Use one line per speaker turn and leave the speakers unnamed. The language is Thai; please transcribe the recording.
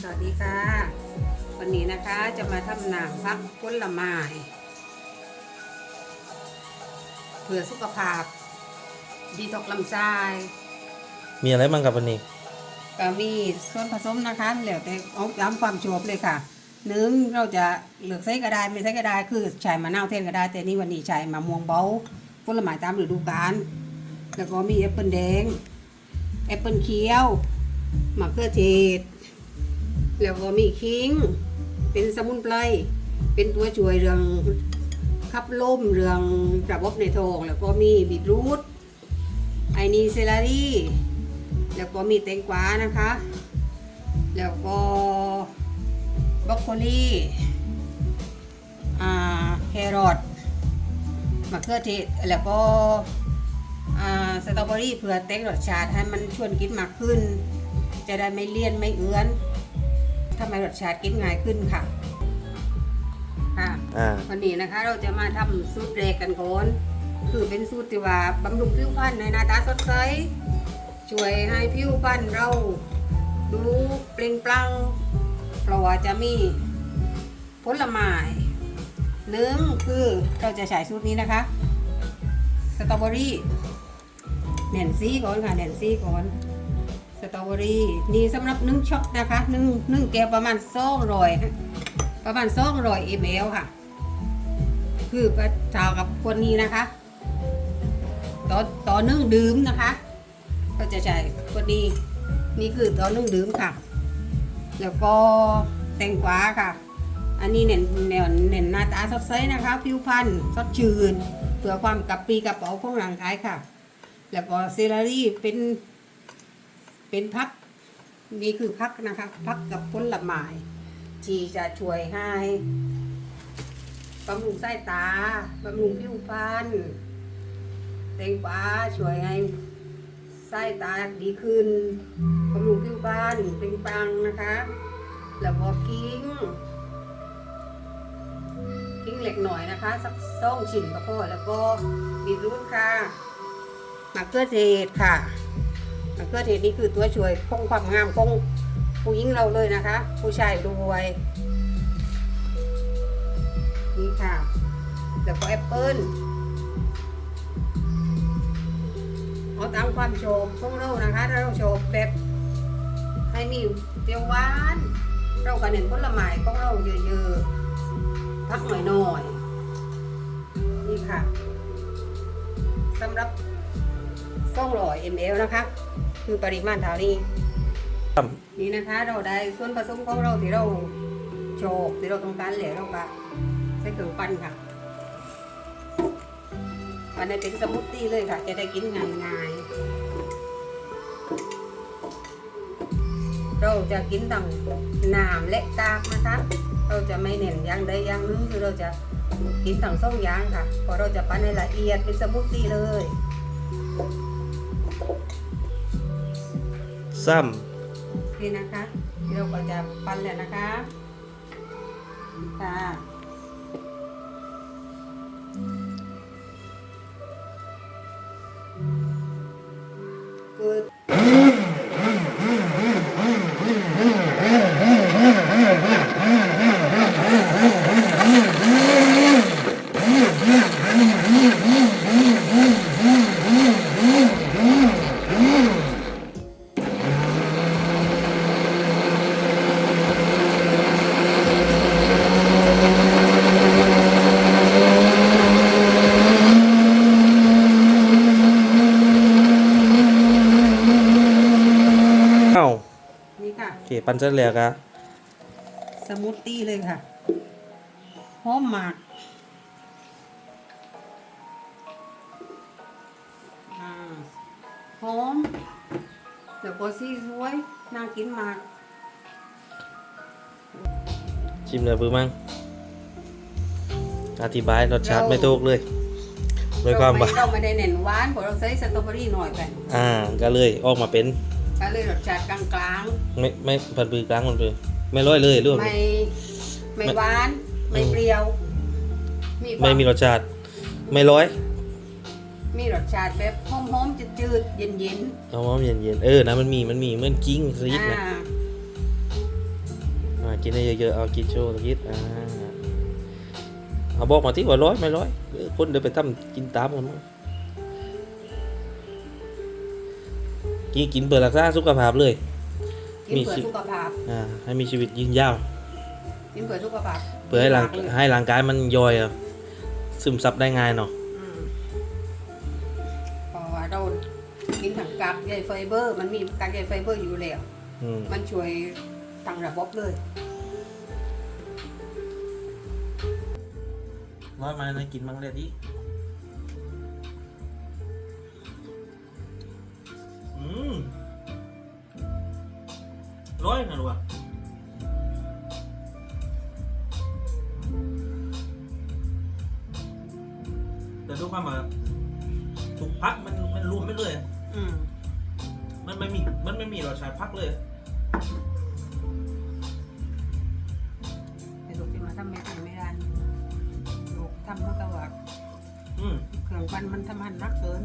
สวัสดีค่ะ วันนี้นะคะจะมาทำหนังพักผลไม้เพื่อสุขภาพ ดีตอกลำไส้
มีอะไรบ้างครับวันนี้
ก็มีส่วนผสมนะคะแล้วแต่เอาตามความชอบเลยค่ะหนึ่งเราจะเลือกใส่ก็ได้ไม่ใส่ก็ได้คือใช้มะนาวเทนก็ได้ แต่นี่วันนี้ใช้มะม่วงเบาผลไม้ตามฤดูกาลแล้วก็มีแอปเปิลแดงแอปเปิลเขียว มะเขือเทศ แล้วก็มีคิง เป็นสมุนไพร เป็นตัวช่วยเรื่องขับลมเรื่องระบบในท้อง แล้วก็มีบีทรูทไอนีเซลารี่ แล้วก็มีแตงกวานะคะ แล้วก็บรอกโคลีอ่าแครอทมะเขือเทศ แล้วก็อ่าสตรอเบอรี่เพื่อแต่งรสชาติให้มันชวนกินมากขึ้น จะได้ไม่เลี่ยนไม่เอื้อนทำให้รสชาติกินง่ายขึ้นค่ะ ค่ะ
อ่า
วันนี้นะคะ เราจะมาทำสูตรแรกกันก่อนคือเป็นสูตรที่ว่าบำรุงผิวพรรณในหน้าตาสดใสช่วยให้ผิวพรรณเราดูเปล่งปลั่งเพราะว่าจะมีผลไม้หนึ่งคือเราจะใช้สูตรนี้นะคะสตรอเบอรี่แหน่นซี่ก่อนค่ะแหน่นซี่ก่อนส ตรอเบอรี่นี่สำหรับนึ่งช็อตนะคะนึ่งนึ่งแก้วประมาณสองร้อยประมาณสองร้อยเอมลค่ะ คือประชากับคนนี้นะคะต่อต่อนึ่งดื่มนะคะ ก็จะใช้คนนี้นี่คือต่อนึ่งดื่มค่ะ แล้วก็แตงกวาค่ะ อันนี้เน้นแนวเน้นหน้าตาสดใสนะคะ ผิวพรรณสดชื่นเพื่อความกระปรี้กระเป๋าของร่างกายค่ะ แล้วก็เซลารี่เป็น เป็นพักนี่คือพักนะคะพักกับผลไม้ที่จะช่วยให้บำรุงสายตาบำรุงผิวพรรณแตงกวาช่วยให้สายตาดีขึ้นบำรุงผิวพรรณเป็นปังนะคะแล้วก็กิ้งกิ้งเหล็กหน่อยนะคะ สักสองชิ้นก็พอแล้วก็บีทรูทค่ะมะเขือเทศค่ะ เขือเทศนี่คือตัวช่วยคงความงามคงผู้หญิงเราเลยนะคะ ผู้ชายด้วยนี่ค่ะแล้วก็แอปเปิ้ลเอาตามความโชบของเรานะคะถ้าเราโชบแบบให้มีเปรี้ยวหวาน เราก็เน้นผลไม้ของเราเยอะๆพักหน่อยๆนี่ค่ะสำหรับ 200 ml นะคะ คือปริมาณเท่านี้
ครับ
นี่นะคะเราได้ส่วนผสมของเราที่เราโชกที่เราต้องการแล้วเราก็ใส่เครื่องปั้นค่ะอันนี้เป็นสมูทตี้เลยค่ะ จะได้กินง่ายๆ เราจะกินตั้งน้ำและกากนะคะ เราจะไม่เน้นอย่างใดอย่างหนึงคือเราจะกินทั้งสองอย่างค่ะเพราะเราจะปั้นให้ละเอียดเป็นสมูทตี้เลย
ซ้
นี่นะคะเราก็จะปั้นแล้วนะคะค่ะ
ปันเสร็จแล้วกะ
สมูทตี้เลยค่ะหอมหมากอ่าหอมแล้วก็สีสวยน่ากินมาก
ชิมเลยปื้มั้งอธิบายรสชาติไม่ถูกเลยด้วยความว่า
เรไเราไม่ได้เน้นหวานเพราะเราใส่สตรอเบอรี่หน่อยไป
อ่าก็เลยออกมาเป็น
ก็เลยรสชาติกลาง
ไม่ไม่พันปือกลางมันปือไม่ร้อยเลยหรือ
ๆ
ว่า
ไม่ไม่
ไม่
หวาน ไม่
อืม
เปรี้ยวมีควา
ไม่มีรสชาติ ไม่ร้อย
มีรสชาติแบบหอมๆจืดๆเย็น
เอาว่าเย็นเย็นๆเออนะมันมีมันมีเหมือนกิ้งส
ๆ
ยิดนะ
อ่า
อ่ากินได้เยอะๆเอากินโชว์สยิดอ่าเอาบอกมาที่ว่าร้อยไม่ร้อยเออคนเดินไปทำกินตามกันมั้ง กินกินเปิดรักษาสุขภาพเลย
กิน
มี
เพื่อ
สิ
สุขภาพ
อ่าให้มีชีวิตยืนยาว
กินเพื่อสุขภาพ
เพื่อให้ร่าง
ดีมกเลย
ให้ร่างกายมันย่อยอะซึมซับได้ง่ายเนาะ
อืมเพราะว่าเรากินถังกากใยไฟเบอร์ มันมีกากใยไฟเบอร์อยู่แล้ว
อืม
มันช่วยทั้งระบบเลย
ร้อยมานะกินมั้งเลยดิ อยนะลูกอะแต่ทุกความอะทุกพักมันมันรวมไม่เลย
อืม
มันไม่มีมันไม่มีรสชาติพักเลย
แต่ลูกที่มาทำเม็ดไม่ได้ลูกทำเมื่อกับว่า
อืม
เครื่องปั้นมันทำหันนักเกิน